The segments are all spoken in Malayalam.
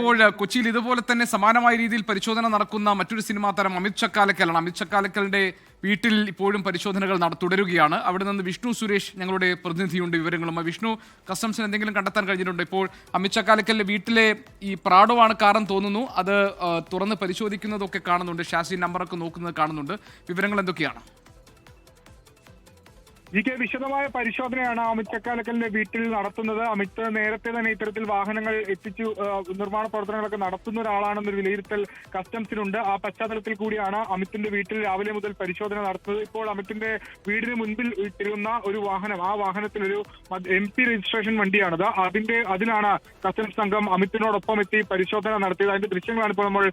ഇപ്പോൾ കൊച്ചിയിൽ ഇതുപോലെ തന്നെ സമാനമായ രീതിയിൽ പരിശോധന നടക്കുന്ന മറ്റൊരു സിനിമാ താരം അമിത് ചക്കാലക്കലാണ്. അമിത് ചക്കാലക്കലിന്റെ വീട്ടിൽ ഇപ്പോഴും പരിശോധനകൾ തുടരുകയാണ് അവിടെ നിന്ന് വിഷ്ണു സുരേഷ് ഞങ്ങളുടെ പ്രതിനിധിയുണ്ട് വിവരങ്ങളും. വിഷ്ണു കസ്റ്റംസിന് എന്തെങ്കിലും കണ്ടെത്താൻ കഴിഞ്ഞിട്ടുണ്ട്? ഇപ്പോൾ അമിത് ചക്കാലക്കലിന്റെ വീട്ടിലെ ഈ പ്രാഡോ കാരണം തോന്നുന്നു. അത് തുറന്ന് പരിശോധിക്കുന്നതൊക്കെ കാണുന്നുണ്ട്. ഷാസി നമ്പറൊക്കെ നോക്കുന്നത് കാണുന്നുണ്ട്. വിവരങ്ങൾ എന്തൊക്കെയാണ്? ജി കെ വിശദമായ പരിശോധനയാണ് അമിത് ചക്കാലക്കലിന്റെ വീട്ടിൽ നടത്തുന്നത്. അമിത് നേരത്തെ തന്നെ ഇത്തരത്തിൽ വാഹനങ്ങൾ എത്തിച്ചു നിർമ്മാണ പ്രവർത്തനങ്ങളൊക്കെ നടത്തുന്ന ഒരാളാണെന്നൊരു വിലയിരുത്തൽ കസ്റ്റംസിനുണ്ട്. ആ പശ്ചാത്തലത്തിൽ കൂടിയാണ് അമിത്തിന്റെ വീട്ടിൽ രാവിലെ മുതൽ പരിശോധന നടത്തുന്നത്. ഇപ്പോൾ അമിത്തിന്റെ വീടിന് മുൻപിൽ ഇട്ടിരുന്ന ഒരു വാഹനം ആ വാഹനത്തിൽ ഒരു എം പി രജിസ്ട്രേഷൻ വണ്ടിയാണത്. അതിന്റെ അതിലാണ് കസ്റ്റംസ് സംഘം അമിത്തിനോടൊപ്പം എത്തി പരിശോധന നടത്തിയത്. അതിന്റെ ദൃശ്യങ്ങളാണ് ഇപ്പോൾ നമ്മൾ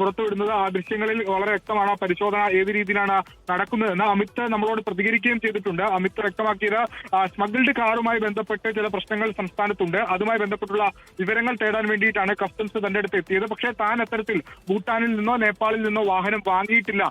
പുറത്തുവിടുന്നത്. ആ ദൃശ്യങ്ങളിൽ വളരെ വ്യക്തമാണ് പരിശോധന ഏത് രീതിയിലാണ് നടക്കുന്നതെന്ന്. അമിത് നമ്മളോട് പ്രതികരിക്കുകയും ചെയ്തിട്ടുണ്ട്. അമിത് വ്യക്തമാക്കിയത്. സ്മഗിൾഡ് കാറുമായി ബന്ധപ്പെട്ട് ചില പ്രശ്നങ്ങൾ സംസ്ഥാനത്തുണ്ട്. അതുമായി ബന്ധപ്പെട്ടുള്ള വിവരങ്ങൾ തേടാൻ വേണ്ടിയിട്ടാണ് കസ്റ്റംസ് തന്റെ അടുത്ത് എത്തിയത്. പക്ഷേ താൻ അത്തരത്തിൽ ഭൂട്ടാനിൽ നിന്നോ നേപ്പാളിൽ നിന്നോ വാഹനം വാങ്ങിയിട്ടില്ല.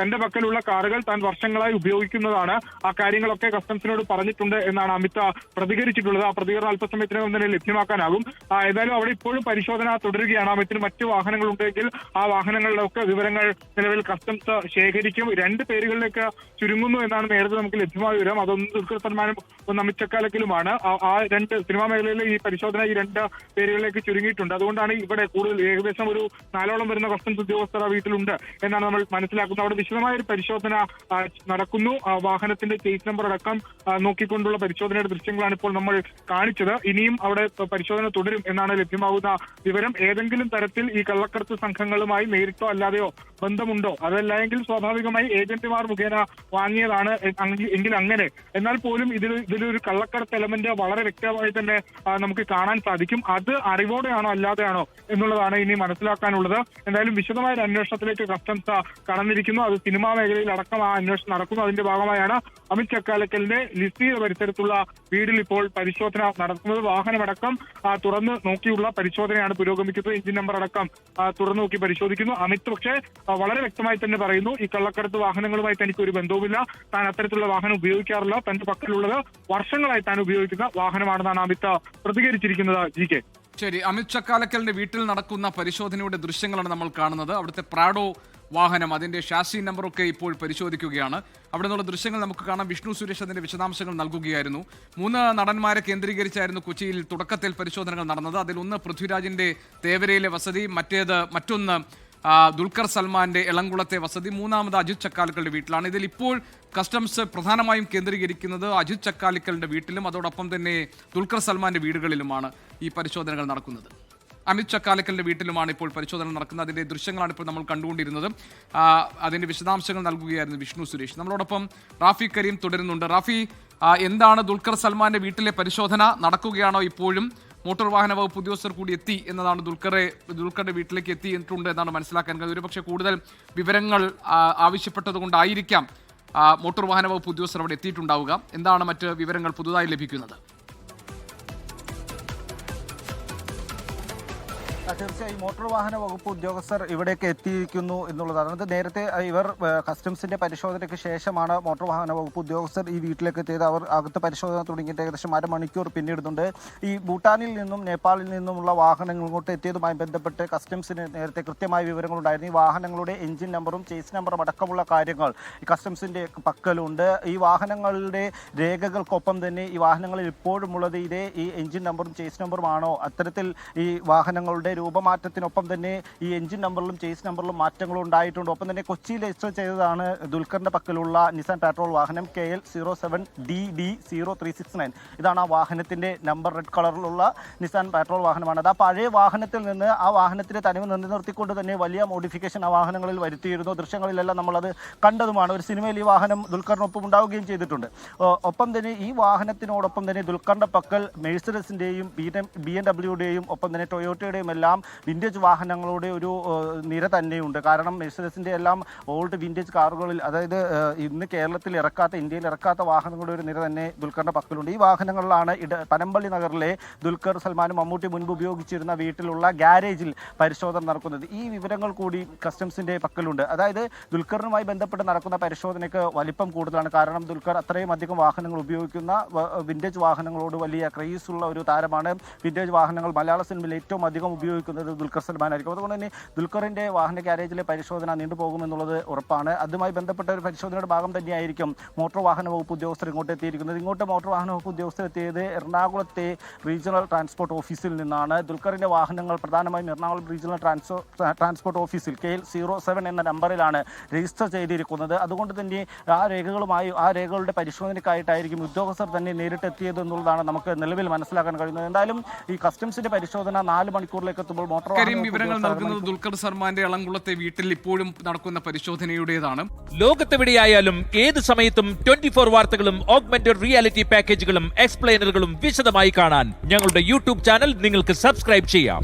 തന്റെ പക്കലുള്ള കാറുകൾ താൻ വർഷങ്ങളായി ഉപയോഗിക്കുന്നതാണ്. ആ കാര്യങ്ങളൊക്കെ കസ്റ്റംസിനോട് പറഞ്ഞിട്ടുണ്ട് എന്നാണ് അമിത് പ്രതികരിച്ചിട്ടുള്ളത്. ആ പ്രതികരണം അല്പസമയത്തിനകം തന്നെ ലഭ്യമാക്കാനാകും. ഏതായാലും അവിടെ ഇപ്പോഴും പരിശോധന തുടരുകയാണ്. അമിത്തിന് മറ്റു വാഹനങ്ങൾ ഉണ്ടെങ്കിൽ ആ വാഹനങ്ങളുടെ ഒക്കെ വിവരങ്ങൾ നിലവിൽ കസ്റ്റംസ് ശേഖരിക്കും. രണ്ട് പേരുകളിലേക്ക് ചുരുങ്ങുന്നു എന്നാണ് നേരത്തെ നമുക്ക് ലഭ്യമായ വിവരം. അതൊന്ന് ദുൽഖർ സൽമാനും ഒന്ന് ആ- രണ്ട് സിനിമാ മേഖലയിലെ ഈ പരിശോധന ഈ രണ്ട് പേരുകളിലേക്ക് ചുരുങ്ങിയിട്ടുണ്ട്. അതുകൊണ്ടാണ് ഇവിടെ കൂടുതൽ ഏകദേശം ഒരു നാലോളം വരുന്ന കസ്റ്റംസ് ഉദ്യോഗസ്ഥർ ആ വീട്ടിലുണ്ട് എന്നാണ് നമ്മൾ മനസ്സിലാക്കുന്നത്. അവിടെ വിശദമായ ഒരു പരിശോധന നടക്കുന്നു. വാഹനത്തിന്റെ ചേസ് നമ്പർ അടക്കം നോക്കിക്കൊണ്ടുള്ള പരിശോധനയുടെ ദൃശ്യങ്ങളാണ് ഇപ്പോൾ നമ്മൾ കാണിച്ചത്. ഇനിയും അവിടെ പരിശോധന തുടരും എന്നാണ് ലഭ്യമാകുന്ന വിവരം. ഏതെങ്കിലും തരത്തിൽ ഈ കള്ളക്കടത്ത് സംഘങ്ങളുമായി നേരിട്ടോ അല്ലാതെയോ ബന്ധമുണ്ടോ? അതല്ല എങ്കിൽ സ്വാഭാവികമായി ഏജന്റുമാർ മുഖേന വാങ്ങിയതാണ്. എങ്കിൽ അങ്ങനെ എന്നാൽ പോലും ഇതിൽ ഇതിലൊരു കള്ളക്കടത്ത് എലമെന്റ് വളരെ വ്യക്തമായി തന്നെ നമുക്ക് കാണാൻ സാധിക്കും. അത് അറിവോടെയാണോ അല്ലാതെയാണോ എന്നുള്ളതാണ് ഇനി മനസ്സിലാക്കാനുള്ളത്. എന്തായാലും വിശദമായ ഒരു അന്വേഷണത്തിലേക്ക് കസ്റ്റംസ് കടന്നിരിക്കുന്നു. അത് സിനിമാ മേഖലയിൽ അടക്കം ആ അന്വേഷണം നടക്കുന്നു. അതിന്റെ ഭാഗമായാണ് അമിത് ചക്കാലക്കലിന്റെ ലിസ്റ്റിയുടെ പരിസരത്തുള്ള വീടിൽ ഇപ്പോൾ പരിശോധന നടക്കുന്നത് വാഹനമടക്കം തുറന്ന് നോക്കിയുള്ള പരിശോധനയാണ് പുരോഗമിക്കുന്നത്. എഞ്ചിൻ നമ്പർ അടക്കം തുറന്നു നോക്കി പരിശോധിക്കുന്നു. അമിത് പക്ഷേ വളരെ വ്യക്തമായി തന്നെ പറയുന്നു ഈ കള്ളക്കടത്ത് വാഹനങ്ങളുമായി തനിക്ക് ഒരു ബന്ധവുമില്ല. താൻ അത്തരത്തിലുള്ള വാഹനം ഉപയോഗിക്കാറില്ല. തന്റെ പക്കലുള്ളത് വർഷങ്ങളായി താൻ ഉപയോഗിക്കുന്ന വാഹനമാണെന്നാണ് അമിത് പ്രതികരിച്ചിരിക്കുന്നത് ജി കെ ശരി അമിത് ചക്കാലക്കലിന്റെ വീട്ടിൽ നടക്കുന്ന പരിശോധനയുടെ ദൃശ്യങ്ങളാണ് നമ്മൾ കാണുന്നത്. അവിടുത്തെ പ്രാഡോ വാഹനം അതിന്റെ ഷാസി നമ്പറൊക്കെ ഇപ്പോൾ പരിശോധിക്കുകയാണ്. അവിടെ നിന്നുള്ള ദൃശ്യങ്ങൾ നമുക്ക് കാണാം. വിഷ്ണു സുരേഷ് അതിന്റെ വിശദാംശങ്ങൾ നൽകുകയായിരുന്നു. മൂന്ന് നടന്മാരെ കേന്ദ്രീകരിച്ചായിരുന്നു കൊച്ചിയിൽ തുടക്കത്തിൽ പരിശോധനകൾ നടന്നത്. അതിൽ ഒന്ന് പൃഥ്വിരാജിന്റെ തേവരയിലെ വസതി മറ്റേത് മറ്റൊന്ന് ദുൽഖർ സൽമാന്റെ എളംകുളത്തെ വസതി മൂന്നാമത് അജിത് ചക്കാലിക്കളുടെ വീട്ടിലാണ്. ഇതിൽ ഇപ്പോൾ കസ്റ്റംസ് പ്രധാനമായും കേന്ദ്രീകരിക്കുന്നത് അജിത് ചക്കാലിക്കലിന്റെ വീട്ടിലും അതോടൊപ്പം തന്നെ ദുൽഖർ സൽമാന്റെ വീടുകളിലുമാണ് ഈ പരിശോധനകൾ നടക്കുന്നത്. അമിത് ചക്കാലക്കലിന്റെ വീട്ടിലുമാണ് ഇപ്പോൾ പരിശോധന നടക്കുന്നത്. അതിന്റെ ദൃശ്യങ്ങളാണ് ഇപ്പോൾ നമ്മൾ കണ്ടുകൊണ്ടിരുന്നത്. അതിന്റെ വിശദാംശങ്ങൾ നൽകുകയായിരുന്നു വിഷ്ണു സുരേഷ്. നമ്മളോടൊപ്പം റാഫി കരീം തുടരുന്നുണ്ട്. റാഫി എന്താണ് ദുൽഖർ സൽമാന്റെ വീട്ടിലെ പരിശോധന? നടക്കുകയാണോ ഇപ്പോഴും? മോട്ടോർ വാഹന വകുപ്പ് ഉദ്യോഗസ്ഥർ കൂടി എത്തി എന്നതാണ് ദുൽഖറെ ദുൽഖറുടെ വീട്ടിലേക്ക് എത്തിയിട്ടുണ്ട് എന്നാണ് മനസ്സിലാക്കാൻ കഴിയുന്നത്. ഒരുപക്ഷെ കൂടുതൽ വിവരങ്ങൾ ആവശ്യപ്പെട്ടതുകൊണ്ടായിരിക്കാം മോട്ടോർ വാഹന വകുപ്പ് ഉദ്യോഗസ്ഥർ അവിടെ എത്തിയിട്ടുണ്ടാവുക. എന്താണ് മറ്റ് വിവരങ്ങൾ പുതുതായി ലഭിക്കുന്നത്? തീർച്ചയായും മോട്ടോർ വാഹന വകുപ്പ് ഉദ്യോഗസ്ഥർ ഇവിടേക്ക് എത്തിയിരിക്കുന്നു എന്നുള്ളതാണ്. അത് നേരത്തെ ഇവർ കസ്റ്റംസിന്റെ പരിശോധനയ്ക്ക് ശേഷമാണ് മോട്ടോർ വാഹന വകുപ്പ് ഉദ്യോഗസ്ഥർ ഈ വീട്ടിലേക്ക് എത്തിയത്. അവർ അകത്ത് പരിശോധന തുടങ്ങിയിട്ട് ഏകദേശം അരമണിക്കൂർ പിന്നിടുന്നുണ്ട്. ഈ ഭൂട്ടാനിൽ നിന്നും നേപ്പാളിൽ നിന്നുമുള്ള വാഹനങ്ങൾ ഇങ്ങോട്ട് എത്തിയതുമായി ബന്ധപ്പെട്ട് കസ്റ്റംസിന് നേരത്തെ കൃത്യമായ വിവരങ്ങളുണ്ടായിരുന്നു. ഈ വാഹനങ്ങളുടെ എഞ്ചിൻ നമ്പറും ചേസ് നമ്പറും അടക്കമുള്ള കാര്യങ്ങൾ ഈ കസ്റ്റംസിന്റെ പക്കലുണ്ട്. ഈ വാഹനങ്ങളുടെ രേഖകൾക്കൊപ്പം തന്നെ ഈ വാഹനങ്ങളിൽ ഇപ്പോഴുമുള്ളത് ഇതേ ഈ എഞ്ചിൻ നമ്പറും ചേസ് നമ്പറുമാണോ അത്തരത്തിൽ ഈ വാഹനങ്ങളുടെ രൂപമാറ്റത്തിനൊപ്പം തന്നെ ഈ എഞ്ചിൻ നമ്പറിലും ചേസ് നമ്പറിലും മാറ്റങ്ങളും ഉണ്ടായിട്ടുണ്ട്. ഒപ്പം തന്നെ കൊച്ചിയിൽ രജിസ്റ്റർ ചെയ്തതാണ് ദുൽഖറിന്റെ പക്കലുള്ള നിസാൻ പെട്രോൾ വാഹനം K L zero seven D D zero three six nine ഇതാണ് ആ വാഹനത്തിന്റെ നമ്പർ റെഡ് കളറിലുള്ള നിസാൻ പെട്രോൾ വാഹനമാണ്. അത് ആ പഴയ വാഹനത്തിൽ നിന്ന് ആ വാഹനത്തിന്റെ തനിമ നിലനിർത്തിക്കൊണ്ട് തന്നെ വലിയ മോഡിഫിക്കേഷൻ ആ വാഹനങ്ങളിൽ വരുത്തിയിരുന്നു. ദൃശ്യങ്ങളിലെല്ലാം നമ്മളത് കണ്ടതുമാണ്. ഒരു സിനിമയിൽ ഈ വാഹനം ദുൽഖറിനൊപ്പം ഉണ്ടാവുകയും ചെയ്തിട്ടുണ്ട്. ഒപ്പം തന്നെ ഈ വാഹനത്തിനോടൊപ്പം തന്നെ ദുൽഖറിന്റെ പക്കൽ മെഴ്സഡസിന്റെയും ബി ബി എം ഡബ്ല്യുടെയും ഒപ്പം തന്നെ ടൊയോട്ടയുടെയും എല്ലാം വിന്റേജ് വാഹനങ്ങളുടെ ഒരു നിര തന്നെയുണ്ട്. കാരണം മെഴ്സഡസിന്റെ എല്ലാം ഓൾഡ് വിന്റേജ് കാറുകളിൽ അതായത് ഇന്ന് കേരളത്തിൽ ഇറക്കാത്ത ഇന്ത്യയിൽ ഇറക്കാത്ത വാഹനങ്ങളുടെ ഒരു നിര തന്നെ ദുൽഖറിന്റെ പക്കലുണ്ട്. ഈ വാഹനങ്ങളിലാണ് ഇട പനമ്പള്ളി നഗറിലെ ദുൽഖർ സൽമാനും മമ്മൂട്ടി മുൻപ് ഉപയോഗിച്ചിരുന്ന വീട്ടിലുള്ള ഗ്യാരേജിൽ പരിശോധന നടക്കുന്നത്. ഈ വിവരങ്ങൾ കൂടി കസ്റ്റംസിന്റെ പക്കലുണ്ട്. അതായത് ദുൽഖറിനുമായി ബന്ധപ്പെട്ട് നടക്കുന്ന പരിശോധനയ്ക്ക് വലിപ്പം കൂടുതലാണ്. കാരണം ദുൽഖർ അത്രയും അധികം വാഹനങ്ങൾ ഉപയോഗിക്കുന്ന വിന്റേജ് വാഹനങ്ങളോട് വലിയ ക്രേസ് ഉള്ള ഒരു താരമാണ്. വിന്റേജ് വാഹനങ്ങൾ മലയാള സിനിമയിൽ ഏറ്റവും അധികം ഉപയോഗിക്കുന്ന ഉപയോഗിക്കുന്നത് ദുൽഖർ സൽമാനായിരിക്കും. അതുകൊണ്ട് തന്നെ ദുൽഖറിന്റെ വാഹന ഗ്യാരേജിലെ പരിശോധന നീണ്ടുപോകുമെന്നുള്ളത് ഉറപ്പാണ്. അതുമായി ബന്ധപ്പെട്ട ഒരു പരിശോധനയുടെ ഭാഗം തന്നെയായിരിക്കും മോട്ടോർ വാഹന വകുപ്പ് ഉദ്യോഗസ്ഥർ ഇങ്ങോട്ട് എത്തിയിരിക്കുന്നത്. ഇങ്ങോട്ട് മോട്ടോർ വാഹന വകുപ്പ് ഉദ്യോഗസ്ഥർ എത്തിയത് എറണാകുളത്തെ റീജിയണൽ ട്രാൻസ്പോർട്ട് ഓഫീസിൽ നിന്നാണ്. ദുൽഖറിന്റെ വാഹനങ്ങൾ പ്രധാനമായും എറണാകുളം റീജിയണൽ ട്രാൻസ്പോ ട്രാൻസ്പോർട്ട് ഓഫീസിൽ കെ എൽ സീറോ സെവൻ എന്ന നമ്പറിലാണ് രജിസ്റ്റർ ചെയ്തിരിക്കുന്നത്. അതുകൊണ്ട് തന്നെ ആ രേഖകളുമായി ആ രേഖകളുടെ പരിശോധനയ്ക്കായിട്ടായിരിക്കും ഉദ്യോഗസ്ഥർ തന്നെ നേരിട്ടെത്തിയത് എന്നുള്ളതാണ് നമുക്ക് നിലവിൽ മനസ്സിലാക്കാൻ കഴിയുന്നത്. എന്തായാലും ഈ കസ്റ്റംസിന്റെ പരിശോധന നാല് മണിക്കൂറിലേക്ക് എത്തുമ്പോൾ മോട്ടോർ വാഹന കാര്യം വിവരങ്ങൾ നൽകുന്നത് ദുൽഖർ സൽമാന്റെ എളംകുളത്തെ വീട്ടിൽ ഇപ്പോഴും നടക്കുന്ന പരിശോധനയുടേതാണ്. ലോകത്തെവിടെയായാലും ഏത് സമയത്തും ട്വന്റി ഫോർ വാർത്തകളും ഓഗ്മെന്റഡ് റിയാലിറ്റി പാക്കേജുകളും എക്സ്പ്ലെയിനറുകളും വിശദമായി കാണാൻ ഞങ്ങളുടെ യൂട്യൂബ് ചാനൽ നിങ്ങൾക്ക് സബ്സ്ക്രൈബ് ചെയ്യാം.